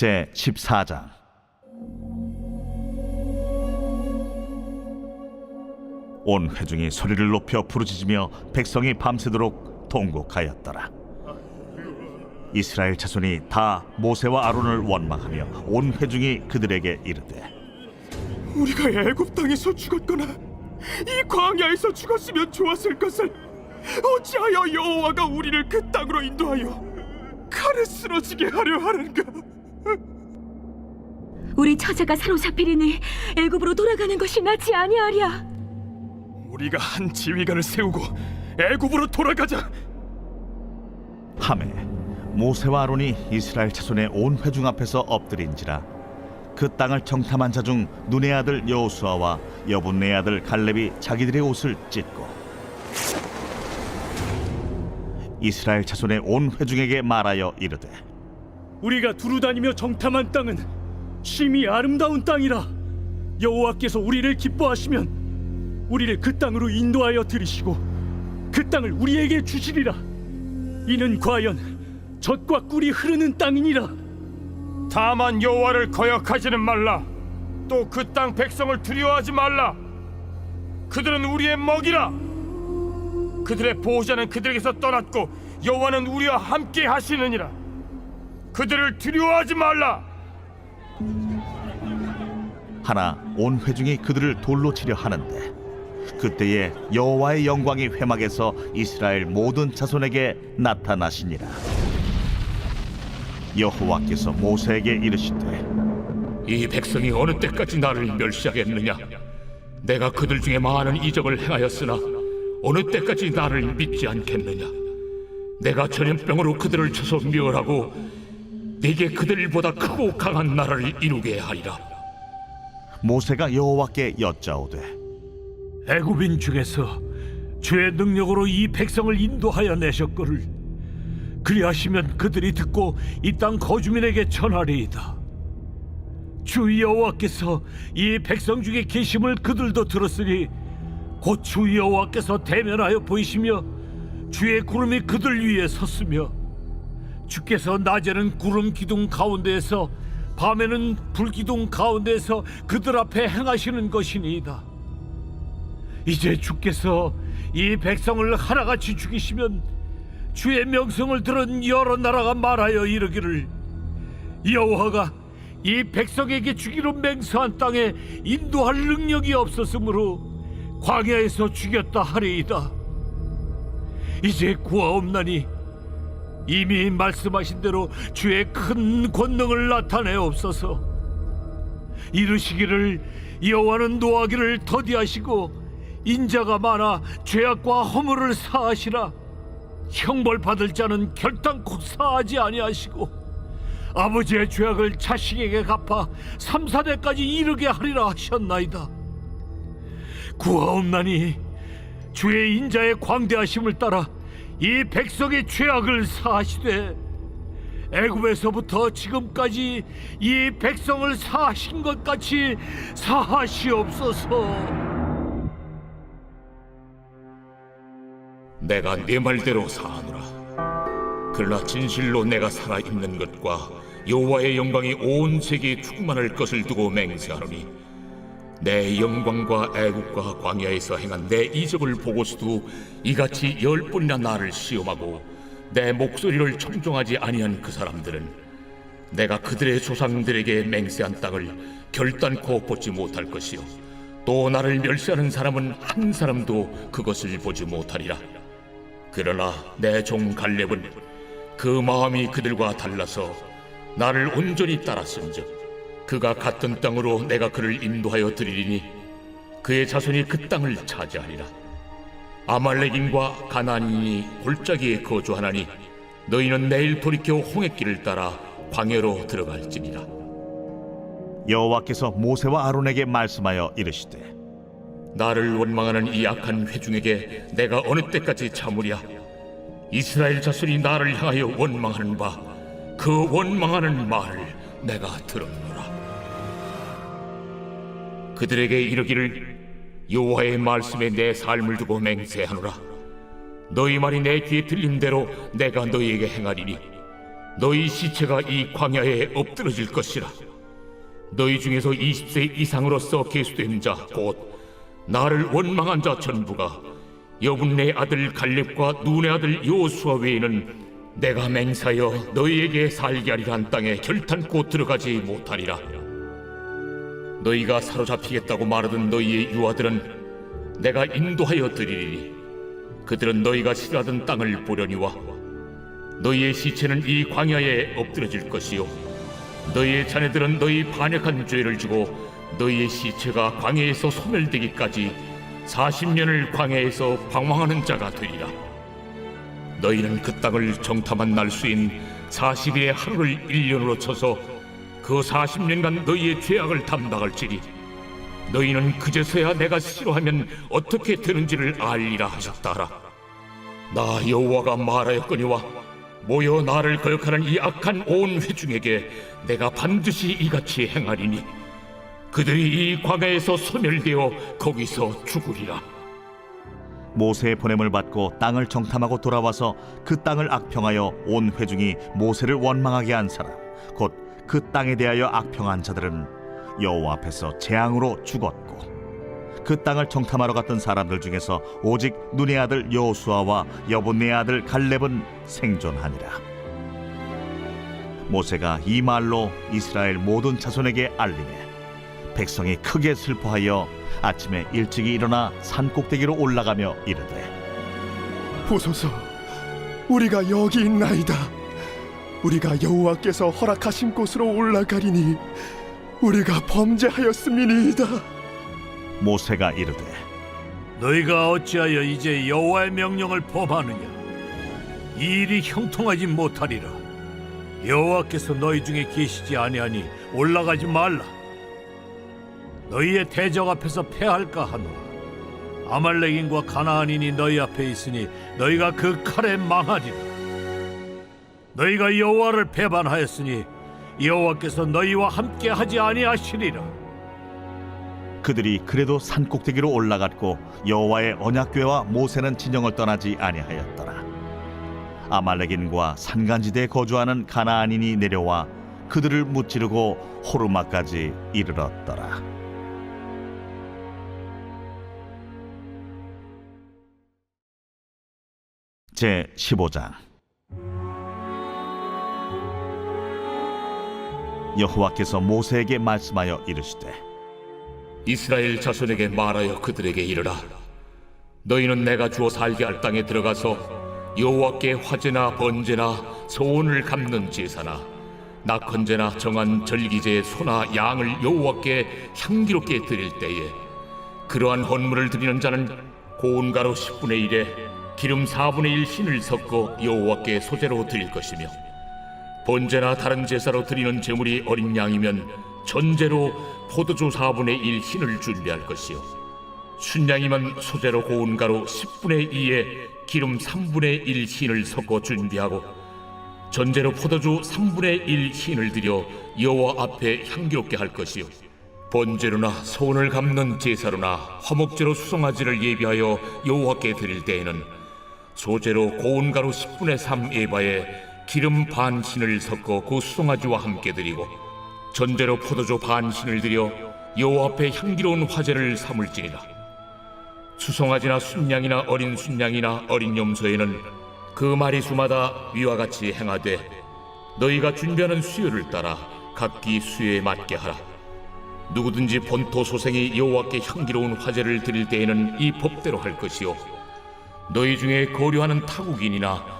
제 14장 온 회중이 소리를 높여 부르짖으며 백성이 밤새도록 통곡하였더라 이스라엘 자손이 다 모세와 아론을 원망하며 온 회중이 그들에게 이르되 우리가 애굽 땅에서 죽었거나 이 광야에서 죽었으면 좋았을 것을 어찌하여 여호와가 우리를 그 땅으로 인도하여 칼에 쓰러지게 하려 하는가? 우리 처자가 사로잡히리니 애굽으로 돌아가는 것이 낫지 아니하랴. 우리가 한 지휘관을 세우고 애굽으로 돌아가자. 함에 모세와 아론이 이스라엘 자손의 온 회중 앞에서 엎드린지라 그 땅을 정탐한 자 중 눈의 아들 여호수아와 여분네 아들 갈렙이 자기들의 옷을 찢고 이스라엘 자손의 온 회중에게 말하여 이르되 우리가 두루 다니며 정탐한 땅은 심히 아름다운 땅이라 여호와께서 우리를 기뻐하시면 우리를 그 땅으로 인도하여 들이시고 그 땅을 우리에게 주시리라 이는 과연 젖과 꿀이 흐르는 땅이니라 다만 여호와를 거역하지는 말라. 또 그 땅 백성을 두려워하지 말라. 그들은 우리의 먹이라. 그들의 보호자는 그들에게서 떠났고 여호와는 우리와 함께 하시느니라. 그들을 두려워하지 말라. 하나 온 회중이 그들을 돌로 치려 하는데 그때에 여호와의 영광이 회막에서 이스라엘 모든 자손에게 나타나시니라 여호와께서 모세에게 이르시되 이 백성이 어느 때까지 나를 멸시하겠느냐? 내가 그들 중에 많은 이적을 행하였으나 어느 때까지 나를 믿지 않겠느냐? 내가 전염병으로 그들을 쳐서 멸하고 네게 그들보다 크고 강한 나라를 이루게 하리라. 모세가 여호와께 여짜오되 애굽인 중에서 주의 능력으로 이 백성을 인도하여 내셨거를 그리하시면 그들이 듣고 이 땅 거주민에게 전하리이다. 주 여호와께서 이 백성 중에 계심을 그들도 들었으니 곧 주 여호와께서 대면하여 보이시며 주의 구름이 그들 위에 섰으며 주께서 낮에는 구름 기둥 가운데에서 밤에는 불 기둥 가운데에서 그들 앞에 행하시는 것이니이다. 이제 주께서 이 백성을 하나같이 죽이시면 주의 명성을 들은 여러 나라가 말하여 이르기를 여호와가 이 백성에게 주기로 맹세한 땅에 인도할 능력이 없었으므로 광야에서 죽였다 하리이다. 이제 구하옵나니 이미 말씀하신 대로 주의 큰 권능을 나타내옵소서. 이르시기를 여호와는 노하기를 더디하시고 인자가 많아 죄악과 허물을 사하시라. 형벌 받을 자는 결단코 사하지 아니하시고 아버지의 죄악을 자식에게 갚아 삼사대까지 이르게 하리라 하셨나이다. 구하옵나니 주의 인자의 광대하심을 따라 이 백성의 죄악을 사하시되 애굽에서부터 지금까지 이 백성을 사하신 것 같이 사하시옵소서. 내가 네 말대로 사하노라. 그러나 진실로 내가 살아 있는 것과 여호와의 영광이 온 세계에 충만할 것을 두고 맹세하노니 내 영광과 애국과 광야에서 행한 내 이적을 보고서도 이같이 열 번이나 나를 시험하고 내 목소리를 청종하지 아니한 그 사람들은 내가 그들의 조상들에게 맹세한 땅을 결단코 보지 못할 것이요. 또 나를 멸시하는 사람은 한 사람도 그것을 보지 못하리라. 그러나 내 종 갈렙은 그 마음이 그들과 달라서 나를 온전히 따랐은즉 그가 갔던 땅으로 내가 그를 인도하여 드리리니 그의 자손이 그 땅을 차지하리라. 아말렉인과 가나안인이 골짜기에 거주하나니 너희는 내일 돌이켜 홍해길을 따라 광야로 들어갈지니라. 여호와께서 모세와 아론에게 말씀하여 이르시되 나를 원망하는 이 악한 회중에게 내가 어느 때까지 참으랴? 이스라엘 자손이 나를 향하여 원망하는 바 그 원망하는 말을 내가 들었노라 그들에게 이르기를 여호와의 말씀에 내 삶을 두고 맹세하노라. 너희 말이 내 귀에 들린 대로 내가 너희에게 행하리니 너희 시체가 이 광야에 엎드러질 것이라. 너희 중에서 20세 이상으로서 계수된 자 곧 나를 원망한 자 전부가 여분네 아들 갈렙과 눈의 아들 요수아 외에는 내가 맹사여 너희에게 살게 하리라 한 땅에 결탄코 들어가지 못하리라 너희가 사로잡히겠다고 말하던 너희의 유아들은 내가 인도하여 드리리니 그들은 너희가 싫어하던 땅을 보려니와 너희의 시체는 이 광야에 엎드려질 것이요. 너희의 자녀들은 너희 반역한 죄를 지고 너희의 시체가 광야에서 소멸되기까지 40년을 광야에서 방황하는 자가 되리라. 너희는 그 땅을 정탐한 날수인 40일의 하루를 1년으로 쳐서 그 40년간 너희의 죄악을 담당할지니 너희는 그제서야 내가 싫어하면 어떻게 되는지를 알리라 하셨다라. 나 여호와가 말하였거니와 모여 나를 거역하는 이 악한 온 회중에게 내가 반드시 이같이 행하리니 그들이 이 광야에서 소멸되어 거기서 죽으리라. 모세의 보냄을 받고 땅을 정탐하고 돌아와서 그 땅을 악평하여 온 회중이 모세를 원망하게 한 사람 곧 그 땅에 대하여 악평한 자들은 여호와 앞에서 재앙으로 죽었고 그 땅을 정탐하러 갔던 사람들 중에서 오직 눈의 아들 여호수아와 여분의 아들 갈렙은 생존하니라 모세가 이 말로 이스라엘 모든 자손에게 알리매 백성이 크게 슬퍼하여 아침에 일찍이 일어나 산 꼭대기로 올라가며 이르되 보소서, 우리가 여기 있나이다. 우리가 여호와께서 허락하신 곳으로 올라가리니 우리가 범죄하였음이니이다. 모세가 이르되 너희가 어찌하여 이제 여호와의 명령을 범하느냐? 이 일이 형통하지 못하리라. 여호와께서 너희 중에 계시지 아니하니 올라가지 말라. 너희의 대적 앞에서 패할까 하노라. 아말렉인과 가나안인이 너희 앞에 있으니 너희가 그 칼에 망하리라. 너희가 여호와를 배반하였으니 여호와께서 너희와 함께 하지 아니하시리라. 그들이 그래도 산 꼭대기로 올라갔고 여호와의 언약궤와 모세는 진영을 떠나지 아니하였더라. 아말렉인과 산간지대에 거주하는 가나안인이 내려와 그들을 무찌르고 호르마까지 이르렀더라. 제 15장 여호와께서 모세에게 말씀하여 이르시되 이스라엘 자손에게 말하여 그들에게 이르라. 너희는 내가 주어 살게 할 땅에 들어가서 여호와께 화제나 번제나 소원을 갚는 제사나 낙헌제나 정한 절기제의 소나 양을 여호와께 향기롭게 드릴 때에 그러한 헌물을 드리는 자는 고운 가루 10분의 1에 기름 4분의 1 신을 섞어 여호와께 소재로 드릴 것이며 번제나 다른 제사로 드리는 제물이 어린 양이면 전제로 포도주 4분의 1 흰을 준비할 것이요. 순양이면 소재로 고운 가루 10분의 2에 기름 3분의 1 흰을 섞어 준비하고 전제로 포도주 3분의 1 흰을 들여 여호와 앞에 향기롭게 할 것이요. 번제로나 소원을 갚는 제사로나 화목제로 수송아지를 예비하여 여호와께 드릴 때에는 소재로 고운 가루 10분의 3 에바에 기름 반 신을 섞어 그 수송아지와 함께 드리고 전제로 포도주 반 신을 드려 여호와 앞에 향기로운 화제를 삼을지니라. 수송아지나 순양이나 어린 순양이나 어린 염소에는 그 마리수마다 위와 같이 행하되 너희가 준비하는 수요를 따라 각기 수요에 맞게 하라. 누구든지 본토 소생이 여호와께 향기로운 화제를 드릴 때에는 이 법대로 할 것이요. 너희 중에 거류하는 타국인이나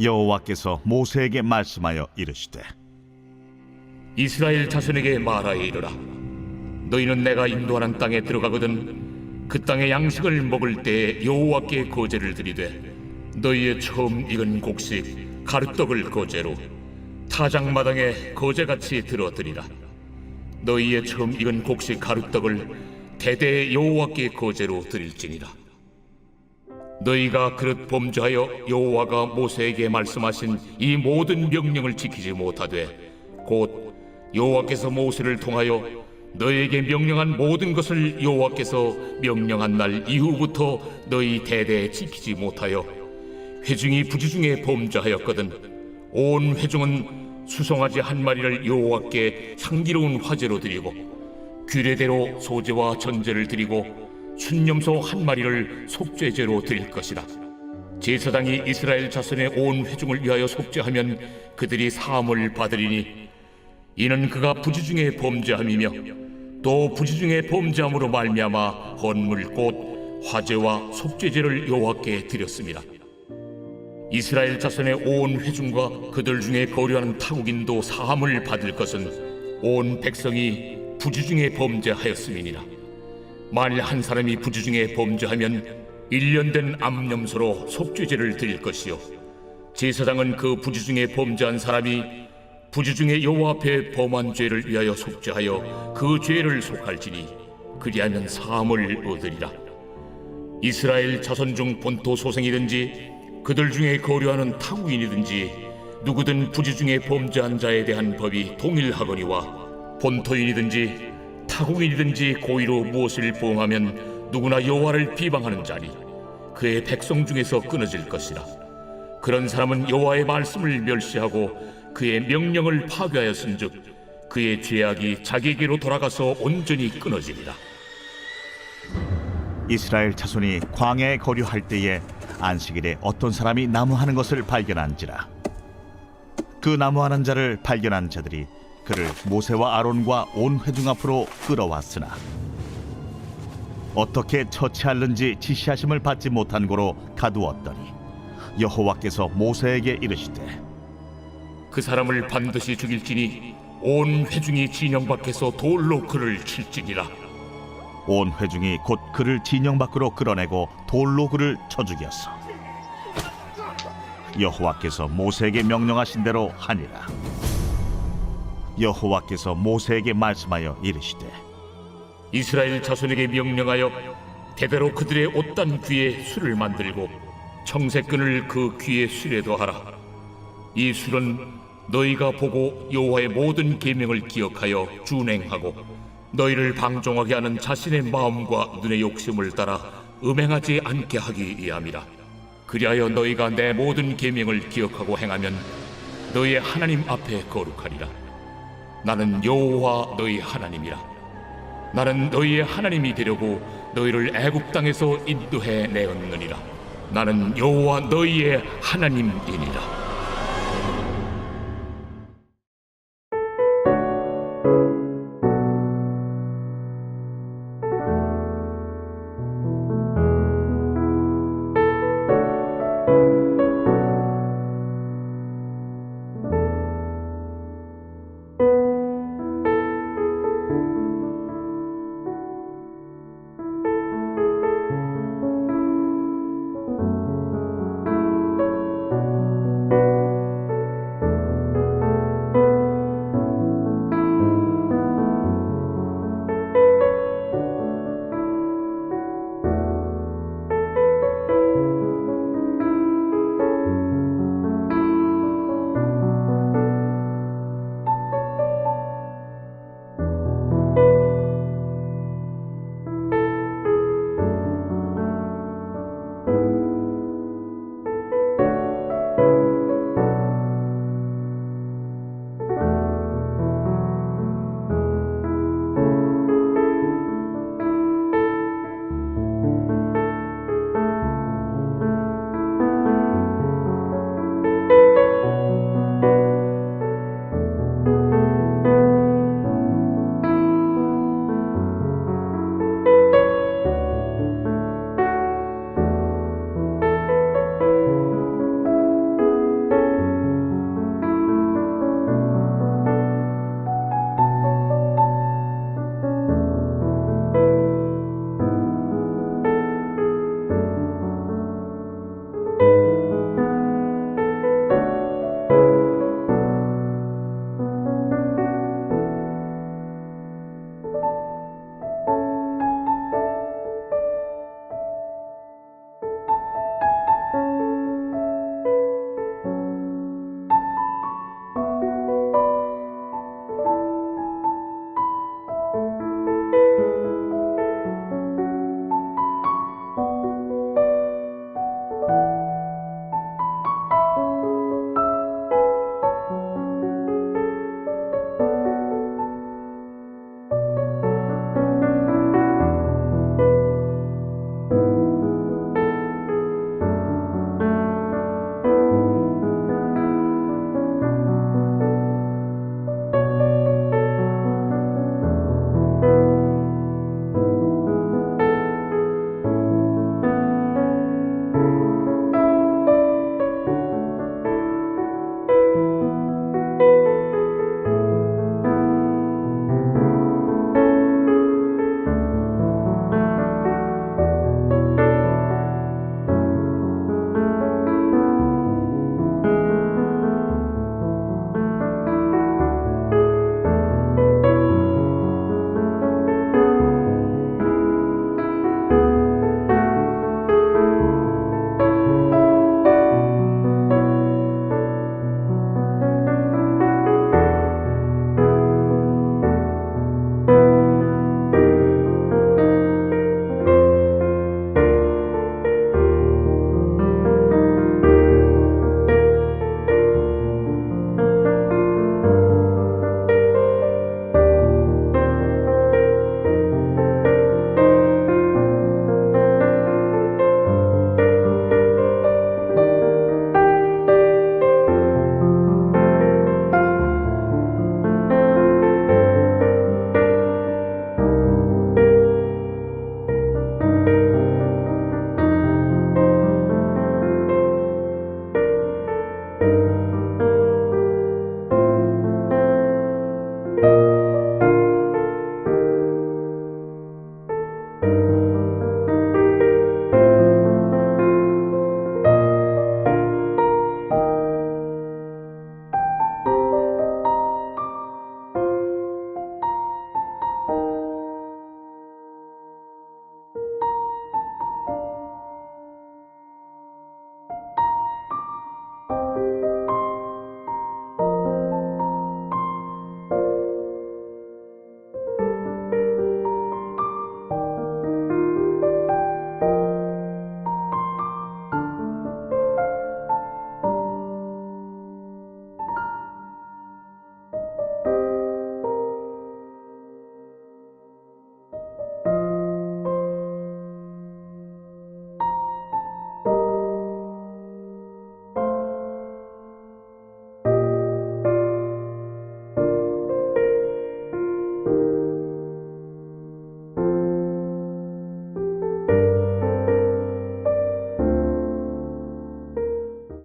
여호와께서 모세에게 말씀하여 이르시되 이스라엘 자손에게 말하여 이르라. 너희는 내가 인도하는 땅에 들어가거든 그 땅의 양식을 먹을 때 여호와께 거제를 드리되 너희의 처음 익은 곡식 가루떡을 거제로 타작 마당에 거제같이 들어드리라. 너희의 처음 익은 곡식 가루떡을 대대 여호와께 거제로 드릴지니라 너희가 그릇 범죄하여 여호와가 모세에게 말씀하신 이 모든 명령을 지키지 못하되 곧 여호와께서 모세를 통하여 너희에게 명령한 모든 것을 여호와께서 명령한 날 이후부터 너희 대대에 지키지 못하여 회중이 부지중에 범죄하였거든. 온 회중은 수송아지 한 마리를 여호와께 향기로운 화제로 드리고 규례대로 소제와 전제를 드리고 순념소 한 마리를 속죄제로 드릴 것이라. 제사장이 이스라엘 자손의 온 회중을 위하여 속죄하면 그들이 사함을 받으리니 이는 그가 부지 중에 범죄함이며 또 부지 중에 범죄함으로 말미암아 헌물 곧 화제와 속죄제를 여호와께 드렸습니다. 이스라엘 자손의 온 회중과 그들 중에 거류하는 타국인도 사함을 받을 것은 온 백성이 부지 중에 범죄하였음이니라. 만일 한 사람이 부지 중에 범죄하면 일년된 암염소로 속죄제를 드릴 것이요. 제사장은 그 부지 중에 범죄한 사람이 부지 중에 여호와 앞에 범한 죄를 위하여 속죄하여 그 죄를 속할지니 그리하면 사함을 얻으리라. 이스라엘 자손 중 본토 소생이든지 그들 중에 거류하는 타국인이든지 누구든 부지 중에 범죄한 자에 대한 법이 동일하거니와 본토인이든지 타국인이든지 고의로 무엇을 범하면 누구나 여호와를 비방하는 자니 그의 백성 중에서 끊어질 것이라. 그런 사람은 여호와의 말씀을 멸시하고 그의 명령을 파괴하였은즉 그의 죄악이 자기에게로 돌아가서 온전히 끊어지리라 이스라엘 자손이 광야에 거류할 때에 안식일에 어떤 사람이 나무하는 것을 발견한지라. 그 나무하는 자를 발견한 자들이 그를 모세와 아론과 온 회중 앞으로 끌어왔으나 어떻게 처치할는지 지시하심을 받지 못한 고로 가두었더니 여호와께서 모세에게 이르시되 그 사람을 반드시 죽일지니 온 회중이 진영 밖에서 돌로 그를 칠지니라 온 회중이 곧 그를 진영 밖으로 끌어내고 돌로 그를 쳐 죽였어. 여호와께서 모세에게 명령하신 대로 하니라. 여호와께서 모세에게 말씀하여 이르시되 이스라엘 자손에게 명령하여 대대로 그들의 옷단 귀에 술을 만들고 청색끈을 그 귀에 술에 더하라. 이 술은 너희가 보고 여호와의 모든 계명을 기억하여 준행하고 너희를 방종하게 하는 자신의 마음과 눈의 욕심을 따라 음행하지 않게 하기 위함이라. 그리하여 너희가 내 모든 계명을 기억하고 행하면 너희의 하나님 앞에 거룩하리라 나는 여호와 너희 하나님이라. 나는 너희의 하나님이 되려고 너희를 애굽 땅에서 인도해 내었느니라. 나는 여호와 너희의 하나님이니라